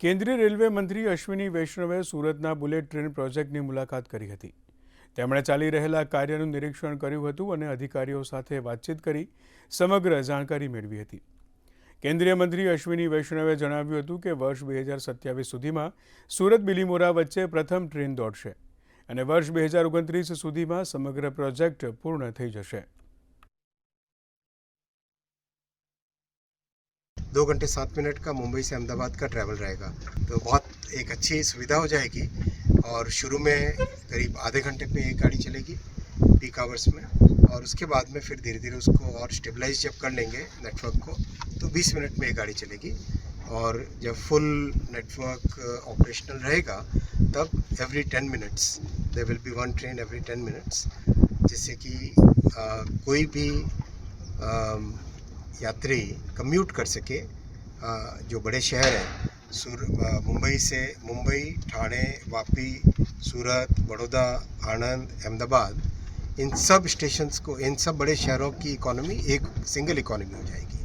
કેન્દ્રીય રેલવે મંત્રી અશ્વિની વૈષ્ણવે સુરતના બુલેટ ટ્રેન પ્રોજેક્ટની મુલાકાત કરી હતી. તેમણે ચાલી રહેલા કાર્યનું નિરીક્ષણ કર્યું હતું અને અધિકારીઓ સાથે વાતચીત કરી સમગ્ર જાણકારી મેળવી હતી. કેન્દ્રીય મંત્રી અશ્વિની વૈષ્ણવે જણાવ્યું હતું કે વર્ષ બે હજાર સત્યાવીસ સુધીમાં સુરત બિલીમોરા વચ્ચે પ્રથમ ટ્રેન દોડશે અને વર્ષ બે હજાર ઓગણત્રીસ સુધીમાં સમગ્ર પ્રોજેક્ટ પૂર્ણ થઈ જશે. दो घंटे सात मिनट का मुंबई से अहमदाबाद का ट्रैवल रहेगा। तो बहुत एक अच्छी सुविधा हो जाएगी और शुरू में करीब आधे घंटे पे एक गाड़ी चलेगी पीक आवर्स में और उसके बाद में फिर धीरे धीरे उसको और स्टेबलाइज जब कर लेंगे नेटवर्क को तो 20 मिनट में एक गाड़ी चलेगी। और जब फुल नेटवर्क ऑपरेशनल रहेगा तब every 10 minutes there will be one train every 10 minutes जिससे कि अ, कोई भी अम, यात्री कम्यूट कर सके। जो बड़े शहर हैं, सूर मुंबई से मुंबई, ठाणे, वापी, सूरत, बड़ौदा, आनंद, अहमदाबाद, इन सब स्टेशंस को, इन सब बड़े शहरों की इकोनॉमी एक सिंगल इकोनॉमी हो जाएगी।